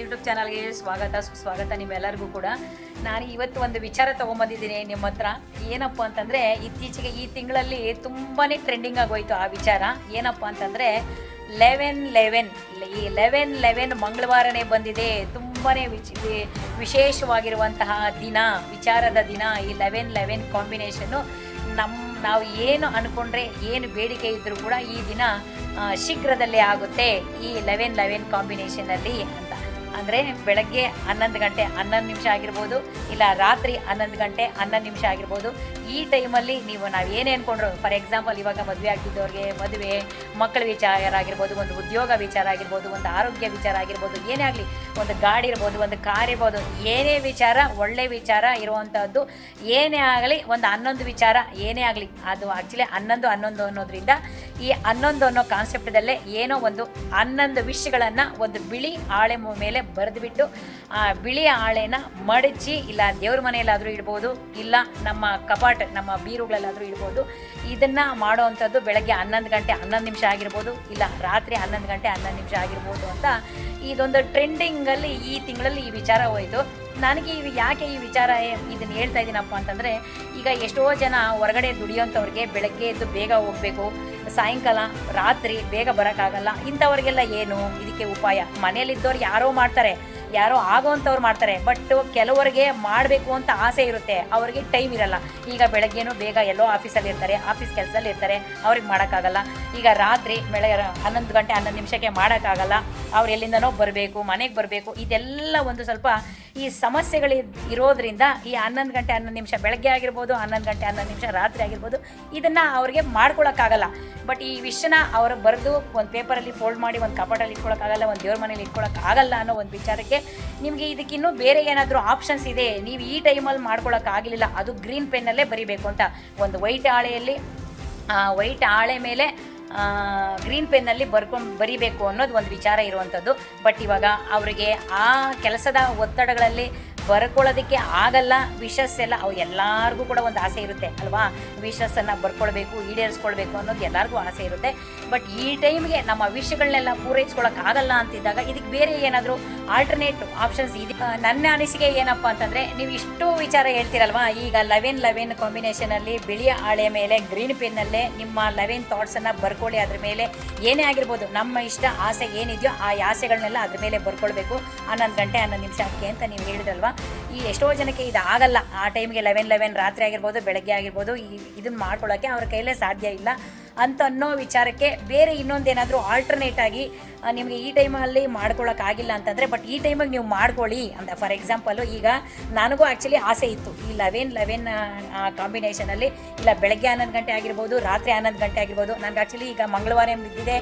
YouTube ಚಾನಲ್ಗೆ ಸ್ವಾಗತ, ಸುಸ್ವಾಗತ ನಿಮ್ಮೆಲ್ಲರಿಗೂ ಕೂಡ. ನಾನು ಇವತ್ತು ಒಂದು ವಿಚಾರ ತೊಗೊಂಬಂದಿದ್ದೀನಿ ನಿಮ್ಮ ಹತ್ರ. ಏನಪ್ಪ ಅಂತಂದರೆ, ಇತ್ತೀಚೆಗೆ ಈ ತಿಂಗಳಲ್ಲಿ ತುಂಬಾ ಟ್ರೆಂಡಿಂಗ್ ಆಗೋಯ್ತು ಆ ವಿಚಾರ. ಏನಪ್ಪ ಅಂತಂದರೆ ಲೆವೆನ್ ಲೆವೆನ್ ಈ ಲೆವೆನ್ ಲೆವೆನ್ ಮಂಗಳವಾರನೇ ಬಂದಿದೆ. ತುಂಬಾ ವಿಚ್ ವಿಶೇಷವಾಗಿರುವಂತಹ ದಿನ, ವಿಚಾರದ ದಿನ, ಈ ಲೆವೆನ್ ಲೆವೆನ್ ಕಾಂಬಿನೇಷನ್ನು ನಮ್ಮ ನಾವು ಏನು ಅಂದ್ಕೊಂಡ್ರೆ ಏನು ಬೇಡಿಕೆ ಇದ್ದರೂ ಕೂಡ ಈ ದಿನ ಶೀಘ್ರದಲ್ಲೇ ಆಗುತ್ತೆ ಈ ಲೆವೆನ್ ಲೆವೆನ್ ಕಾಂಬಿನೇಷನಲ್ಲಿ ಅಂತ ಅಂದರೆ ಬೆಳಗ್ಗೆ ಹನ್ನೊಂದು ಗಂಟೆ ಹನ್ನೊಂದು ನಿಮಿಷ ಆಗಿರ್ಬೋದು, ಇಲ್ಲ ರಾತ್ರಿ ಹನ್ನೊಂದು ಗಂಟೆ ಹನ್ನೊಂದು ನಿಮಿಷ ಆಗಿರ್ಬೋದು. ಈ ಟೈಮಲ್ಲಿ ನೀವು ನಾವು ಏನೇ ಅಂದ್ಕೊಂಡ್ರು ಫಾರ್ ಎಕ್ಸಾಂಪಲ್ ಇವಾಗ ಮದುವೆ ಆಗಿದ್ದವ್ರಿಗೆ ಮದುವೆ, ಮಕ್ಕಳ ವಿಚಾರ ಆಗಿರ್ಬೋದು, ಒಂದು ಉದ್ಯೋಗ ವಿಚಾರ ಆಗಿರ್ಬೋದು, ಒಂದು ಆರೋಗ್ಯ ವಿಚಾರ ಆಗಿರ್ಬೋದು, ಏನೇ ಆಗಲಿ, ಒಂದು ಗಾಡಿ ಇರ್ಬೋದು, ಒಂದು ಕಾರ್ ಇರ್ಬೋದು, ಏನೇ ವಿಚಾರ, ಒಳ್ಳೆ ವಿಚಾರ ಇರುವಂಥದ್ದು ಏನೇ ಆಗಲಿ, ಒಂದು ಹನ್ನೊಂದು ವಿಚಾರ ಏನೇ ಆಗಲಿ, ಅದು ಆ್ಯಕ್ಚುಲಿ ಹನ್ನೊಂದು ಹನ್ನೊಂದು ಅನ್ನೋದ್ರಿಂದ ಈ ಹನ್ನೊಂದು ಅನ್ನೋ ಕಾನ್ಸೆಪ್ಟದಲ್ಲೇ ಏನೋ ಒಂದು ಹನ್ನೊಂದು ವಿಷಯಗಳನ್ನು ಒಂದು ಬಿಳಿ ಮು- ಮೇಲೆ ಬರೆದುಬಿಟ್ಟು, ಆ ಬಿಳಿ ಹಾಳೆನ ಮಡಚಿ, ಇಲ್ಲ ದೇವ್ರ ಮನೆಯಲ್ಲಾದರೂ ಇಡ್ಬೋದು, ಇಲ್ಲ ನಮ್ಮ ಕಪಾಟ್, ನಮ್ಮ ಬೀರುಗಳಲ್ಲಾದರೂ ಇಡ್ಬೋದು, ಇದನ್ನು ಮಾಡೋವಂಥದ್ದು ಬೆಳಗ್ಗೆ ಹನ್ನೊಂದು ಗಂಟೆ ಹನ್ನೊಂದು ನಿಮಿಷ ಆಗಿರ್ಬೋದು, ಇಲ್ಲ ರಾತ್ರಿ ಹನ್ನೊಂದು ಗಂಟೆ ಹನ್ನೊಂದು ನಿಮಿಷ ಆಗಿರ್ಬೋದು ಅಂತ ಇದೊಂದು ಟ್ರೆಂಡಿಂಗಲ್ಲಿ ಈ ತಿಂಗಳಲ್ಲಿ ಈ ವಿಚಾರ ಹೋಯಿತು. ನನಗೆ ಇವು, ಯಾಕೆ ಈ ವಿಚಾರ ಇದನ್ನು ಹೇಳ್ತಾ ಇದ್ದೀನಪ್ಪ ಅಂತಂದರೆ, ಈಗ ಎಷ್ಟೋ ಜನ ಹೊರಗಡೆ ದುಡಿಯೋಂಥವ್ರಿಗೆ ಬೆಳಗ್ಗೆ ಎದ್ದು ಬೇಗ ಹೋಗಬೇಕು ಸಾಯಂಕಾಲ ರಾತ್ರಿ ಬೇಗ ಬರೋಕ್ಕಾಗಲ್ಲ. ಇಂಥವ್ರಿಗೆಲ್ಲ ಏನು? ಇದಕ್ಕೆ ಉಪಾಯ? ಮನೇಲಿದ್ದವ್ರು ಯಾರೋ ಮಾಡ್ತಾರೆ. ಯಾರೋ ಆಗೋವಂಥವ್ರು ಮಾಡ್ತಾರೆ ಬಟ್ ಕೆಲವರಿಗೆ ಮಾಡಬೇಕು ಅಂತ ಆಸೆ ಇರುತ್ತೆ. ಅವರಿಗೆ ಟೈಮ್ ಇರಲ್ಲ. ಈಗ ಬೆಳಗ್ಗೆನೂ ಬೇಗ ಎಲ್ಲೋ ಆಫೀಸಲ್ಲಿ ಇರ್ತಾರೆ ಆಫೀಸ್ ಕೆಲಸದಲ್ಲಿ ಇರ್ತಾರೆ, ಅವ್ರಿಗೆ ಮಾಡೋಕ್ಕಾಗಲ್ಲ. ಈಗ ರಾತ್ರಿ ಬೆಳಗ್ಗೆ ಹನ್ನೊಂದು ಗಂಟೆ, ಹನ್ನೊಂದು ನಿಮಿಷಕ್ಕೆ ಮಾಡೋಕ್ಕಾಗಲ್ಲ. ಅವ್ರು ಎಲ್ಲಿಂದನೋ ಬರಬೇಕು, ಮನೆಗೆ ಬರಬೇಕು, ಇದೆಲ್ಲ ಒಂದು ಸ್ವಲ್ಪ ಈ ಸಮಸ್ಯೆಗಳು ಇರೋದ್ರಿಂದ ಈ ಹನ್ನೊಂದು ಗಂಟೆ, ಹನ್ನೊಂದು ನಿಮಿಷ ಬೆಳಗ್ಗೆ ಆಗಿರ್ಬೋದು, ಹನ್ನೊಂದು ಗಂಟೆ, ಹನ್ನೊಂದು ನಿಮಿಷ ರಾತ್ರಿ ಆಗಿರ್ಬೋದು, ಇದನ್ನು ಅವ್ರಿಗೆ ಮಾಡ್ಕೊಳಕ್ಕಾಗಲ್ಲ. ಬಟ್ ಈ ವಿಷಯನ ಅವರು ಬರೆದು ಒಂದು ಪೇಪರಲ್ಲಿ ಫೋಲ್ಡ್ ಮಾಡಿ, ಒಂದು ಕಪಾಟಲ್ಲಿ ಇಟ್ಕೊಳಕ್ಕಾಗಲ್ಲ, ಒಂದು ದೇವ್ರ ಮನೇಲಿ ಇಟ್ಕೊಳಕ್ಕಾಗಲ್ಲ ಅನ್ನೋ ಒಂದು ವಿಚಾರಕ್ಕೆ ನಿಮಗೆ ಇದಕ್ಕಿನ್ನೂ ಬೇರೆ ಏನಾದರೂ ಆಪ್ಷನ್ಸ್ ಇದೆ? ನೀವು ಈ ಟೈಮಲ್ಲಿ ಮಾಡ್ಕೊಳಕ್ಕಾಗಲಿಲ್ಲ ಅದು ಗ್ರೀನ್ ಪೆನ್ನಲ್ಲೇ ಬರಿಬೇಕು ಅಂತ. ಒಂದು ವೈಟ್ ಹಾಳೆಯಲ್ಲಿ ವೈಟ್ ಹಾಳೆ ಮೇಲೆ ಗ್ರೀನ್ ಪೆನ್ನಲ್ಲಿ ಬರ್ಕೊಂಡು ಬರಿಬೇಕು ಅನ್ನೋದು ಒಂದು ವಿಚಾರ ಇರುವಂಥದ್ದು. ಬಟ್ ಇವಾಗ ಅವರಿಗೆ ಆ ಕೆಲಸದ ಒತ್ತಡಗಳಲ್ಲಿ ಬರ್ಕೊಳ್ಳೋದಕ್ಕೆ ಆಗಲ್ಲ ವಿಶಸ್ ಎಲ್ಲ, ಅವು ಎಲ್ಲರಿಗೂ ಕೂಡ ಒಂದು ಆಸೆ ಇರುತ್ತೆ, ಅಲ್ವಾ? ವಿಶಸ್ಸನ್ನು ಬರ್ಕೊಳ್ಬೇಕು, ಈಡೇರಿಸ್ಕೊಳ್ಬೇಕು ಅನ್ನೋದು ಎಲ್ಲರಿಗೂ ಆಸೆ ಇರುತ್ತೆ. ಬಟ್ ಈ ಟೈಮ್ಗೆ ನಮ್ಮ ವಿಷಯಗಳನ್ನೆಲ್ಲ ಪೂರೈಸ್ಕೊಳಕ್ಕಾಗಲ್ಲ ಅಂತಿದ್ದಾಗ ಇದಕ್ಕೆ ಬೇರೆ ಏನಾದರೂ ಆಲ್ಟರ್ನೇಟ್ ಆಪ್ಷನ್ಸ್ ಇದೆ? ನನ್ನ ಅನಿಸಿಕೆ ಏನಪ್ಪಾ ಅಂತಂದರೆ, ನೀವು ಇಷ್ಟು ವಿಚಾರ ಹೇಳ್ತೀರಲ್ವಾ? ಈಗ ಲೆವೆನ್ ಲೆವೆನ್ ಕಾಂಬಿನೇಷನಲ್ಲಿ ಬಿಳಿಯ ಹಾಳೆ ಮೇಲೆ ಗ್ರೀನ್ ಪೆನ್ನಲ್ಲೇ ನಿಮ್ಮ ಲೆವೆನ್ ಥಾಟ್ಸನ್ನು ಬರ್ಕೊಳ್ಳಿ ಅದ್ರ ಮೇಲೆ. ಏನೇ ಆಗಿರ್ಬೋದು, ನಮ್ಮ ಇಷ್ಟ, ಆಸೆ ಏನಿದೆಯೋ ಆ ಆಸೆಗಳನ್ನೆಲ್ಲ ಅದ್ರ ಮೇಲೆ ಬರ್ಕೊಳ್ಬೇಕು. ಹನ್ನೊಂದು ಗಂಟೆ, ಹನ್ನೊಂದು ನಿಮಿಷಕ್ಕೆ ಅಂತ ನೀವು ಹೇಳಿದ್ರಲ್ವಾ? ಈ ಎಷ್ಟೋ ಜನಕ್ಕೆ ಇದು ಆಗಲ್ಲ. ಆ ಟೈಮ್ಗೆ ಲೆವೆನ್ ಲೆವೆನ್ ರಾತ್ರಿ ಆಗಿರ್ಬೋದು, ಬೆಳಗ್ಗೆ ಆಗಿರ್ಬೋದು, ಈ ಇದನ್ನ ಮಾಡ್ಕೊಳ್ಳೋಕ್ಕೆ ಅವ್ರ ಕೈಲೇ ಸಾಧ್ಯ ಇಲ್ಲ. ಅಂತ ಅನ್ನೋ ವಿಚಾರಕ್ಕೆ ಬೇರೆ ಇನ್ನೊಂದೇನಾದರೂ ಆಲ್ಟರ್ನೇಟ್ ಆಗಿ ನಿಮಗೆ ಈ ಟೈಮಲ್ಲಿ ಮಾಡ್ಕೊಳ್ಳೋಕ್ಕಾಗಿಲ್ಲ ಅಂತಂದರೆ ಬಟ್ ಈ ಟೈಮಿಗೆ ನೀವು ಮಾಡ್ಕೊಳ್ಳಿ ಅಂತ. ಫಾರ್ ಎಕ್ಸಾಂಪಲು ಈಗ ನನಗೂ ಆ್ಯಕ್ಚುಲಿ ಆಸೆ ಇತ್ತು. ಈ ಲೆವೆನ್ ಲೆವೆನ್ ಕಾಂಬಿನೇಷನಲ್ಲಿ ಇಲ್ಲ ಬೆಳಗ್ಗೆ ಹನ್ನೊಂದು ಗಂಟೆ ಆಗಿರ್ಬೋದು, ರಾತ್ರಿ ಹನ್ನೊಂದು ಗಂಟೆ ಆಗಿರ್ಬೋದು ನನಗೆ ಆ್ಯಕ್ಚುಲಿ ಈಗ ಮಂಗಳವಾರ ಬಿದ್ದಿದೆ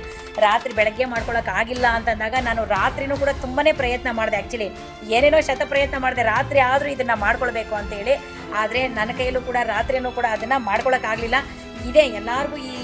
ರಾತ್ರಿ ಬೆಳಗ್ಗೆ ಮಾಡ್ಕೊಳ್ಳೋಕ್ಕಾಗಿಲ್ಲ ಅಂತಂದಾಗ ನಾನು ರಾತ್ರಿನೂ ಕೂಡ ತುಂಬಾ ಪ್ರಯತ್ನ ಮಾಡಿದೆ ಆ್ಯಕ್ಚುಲಿ ಏನೇನೋ ಶತ ಪ್ರಯತ್ನ ಮಾಡಿದೆ, ರಾತ್ರಿ ಆದರೂ ಇದನ್ನು ಮಾಡ್ಕೊಳ್ಬೇಕು ಅಂತೇಳಿ. ಆದರೆ ನನ್ನ ಕೈಯಲ್ಲೂ ಕೂಡ ರಾತ್ರಿನೂ ಕೂಡ ಅದನ್ನು ಮಾಡ್ಕೊಳ್ಳೋಕ್ಕಾಗಲಿಲ್ಲ ಇದೇ, ಎಲ್ಲರಿಗೂ ಈ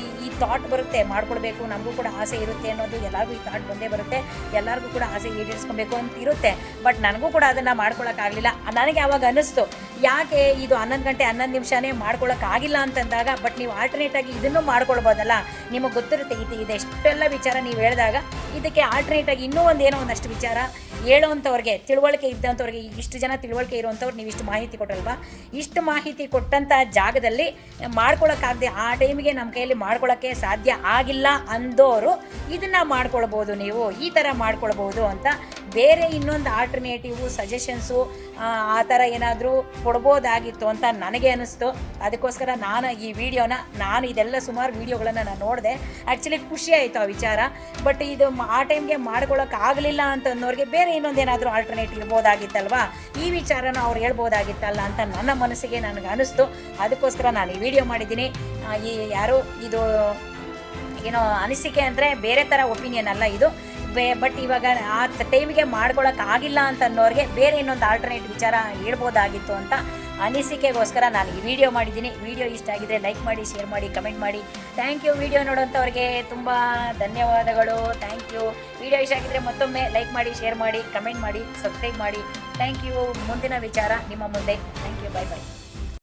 ಥಾಟ್ ಬರುತ್ತೆ, ಮಾಡ್ಕೊಡ್ಬೇಕು, ನಮಗೂ ಕೂಡ ಆಸೆ ಇರುತ್ತೆ ಅನ್ನೋದು ಎಲ್ಲರಿಗೂ ಈ ಥಾಟ್ ಬಂದೇ ಬರುತ್ತೆ. ಎಲ್ಲರಿಗೂ ಕೂಡ ಆಸೆ ಈಡೇರಿಸ್ಕೊಬೇಕು ಅಂತ ಇರುತ್ತೆ ಬಟ್ ನನಗೂ ಕೂಡ ಅದನ್ನು ಮಾಡ್ಕೊಳ್ಳೋಕ್ಕಾಗಲಿಲ್ಲ ನನಗೆ ಅವಾಗ ಅನ್ನಿಸ್ತು, ಯಾಕೆ ಇದು ಹನ್ನೊಂದು ಗಂಟೆ ಹನ್ನೊಂದು ನಿಮಿಷನೇ ಮಾಡ್ಕೊಳ್ಳೋಕ್ಕಾಗಿಲ್ಲ ಅಂತಂದಾಗ ಬಟ್ ನೀವು ಆಲ್ಟರ್ನೇಟ್ ಆಗಿ ಇದನ್ನು ಮಾಡ್ಕೊಳ್ಬೋದಲ್ಲ. ನಿಮಗೆ ಗೊತ್ತಿರುತ್ತೆ, ಇದು ಇದೆಷ್ಟೆಲ್ಲ ವಿಚಾರ ನೀವು ಹೇಳಿದಾಗ, ಇದಕ್ಕೆ ಆಲ್ಟರ್ನೇಟ್ ಆಗಿ ಇನ್ನೂ ಒಂದು ಏನೋ ಒಂದಷ್ಟು ವಿಚಾರ ಹೇಳೋವಂಥವ್ರಿಗೆ ತಿಳುವಳಿಕೆ ಇದ್ದಂಥವ್ರಿಗೆ ಇಷ್ಟು ಜನ ತಿಳುವಳಿಕೆ ಇರುವಂಥವ್ರು ನೀವು ಇಷ್ಟು ಮಾಹಿತಿ ಕೊಟ್ಟಲ್ವಾ ಇಷ್ಟು ಮಾಹಿತಿ ಕೊಟ್ಟಂಥ ಜಾಗದಲ್ಲಿ ಮಾಡ್ಕೊಳಕ್ಕಾಗದೆ ಆ ಟೈಮಿಗೆ ನಮ್ಮ ಕೈಯಲ್ಲಿ ಮಾಡ್ಕೊಳ್ಳೋಕ್ಕೆ ಸಾಧ್ಯ ಆಗಿಲ್ಲ ಅಂದೋರು ಇದನ್ನು ಮಾಡ್ಕೊಳ್ಬೋದು ನೀವು, ಈ ಥರ ಮಾಡ್ಕೊಳ್ಬೋದು ಅಂತ ಬೇರೆ ಇನ್ನೊಂದು ಆಲ್ಟರ್ನೇಟಿವು ಸಜೆಷನ್ಸು ಆ ಥರ ಏನಾದರೂ ಕೊಡ್ಬೋದಾಗಿತ್ತು ಅಂತ ನನಗೆ ಅನ್ನಿಸ್ತು ಅದಕ್ಕೋಸ್ಕರ ನಾನು ಈ ವಿಡಿಯೋನ, ನಾನು ಇದೆಲ್ಲ ಸುಮಾರು ವೀಡಿಯೋಗಳನ್ನು ನಾನು ನೋಡಿದೆ. ಆ್ಯಕ್ಚುಲಿ ಖುಷಿ ಆಯಿತು ಆ ವಿಚಾರ. ಬಟ್ ಇದು ಆ ಟೈಮ್ಗೆ ಮಾಡ್ಕೊಳ್ಳೋಕ್ಕಾಗಲಿಲ್ಲ ಅಂತ ಅನ್ನೋರಿಗೆ ಬೇರೆ ಇನ್ನೊಂದೇನಾದರೂ ಆಲ್ಟರ್ನೇಟ್ ಇರ್ಬೋದಾಗಿತ್ತಲ್ವಾ? ಈ ವಿಚಾರನ ಅವ್ರು ಹೇಳ್ಬೋದಾಗಿತ್ತಲ್ಲ ಅಂತ ನನ್ನ ಮನಸ್ಸಿಗೆ ನನಗೆ ಅನಿಸ್ತು. ಅದಕ್ಕೋಸ್ಕರ ನಾನು ಈ ವಿಡಿಯೋ ಮಾಡಿದ್ದೀನಿ. ಈ ಯಾರು, ಇದು, ಏನೋ ಅನಿಸಿಕೆ ಅಂದರೆ ಬೇರೆ ಥರ ಒಪಿನಿಯನ್ ಅಲ್ಲ ಇದು. ಬೇ ಬಟ್ ಇವಾಗ ಆ ಟೈಮಿಗೆ ಮಾಡ್ಕೊಳಕ್ಕೆ ಆಗಿಲ್ಲ ಅಂತ ಅನ್ನೋರಿಗೆ ಬೇರೆ ಇನ್ನೊಂದು ಆಲ್ಟರ್ನೇಟ್ ವಿಚಾರ ಹೇಳ್ಬೋದಾಗಿತ್ತು ಅಂತ ಅನಿಸಿಕೆಗೋಸ್ಕರ ನಾನು ಈ ವಿಡಿಯೋ ಮಾಡಿದ್ದೀನಿ. ವಿಡಿಯೋ ಇಷ್ಟ ಆಗಿದ್ರೆ ಲೈಕ್ ಮಾಡಿ, ಶೇರ್ ಮಾಡಿ, ಕಮೆಂಟ್ ಮಾಡಿ. ಥ್ಯಾಂಕ್ ಯು ವಿಡಿಯೋ ನೋಡೋಂಥವ್ರಿಗೆ ತುಂಬ ಧನ್ಯವಾದಗಳು. Thank you. ವಿಡಿಯೋ ಇಷ್ಟ ಆಗಿದ್ರೆ ಮತ್ತೊಮ್ಮೆ ಲೈಕ್ ಮಾಡಿ, ಶೇರ್ ಮಾಡಿ, ಕಮೆಂಟ್ ಮಾಡಿ, ಸಬ್ಸ್ಕ್ರೈಬ್ ಮಾಡಿ. Thank you. ಮುಂದಿನ ವಿಚಾರ ನಿಮ್ಮ ಮುಂದೆ. Thank you. Bye bye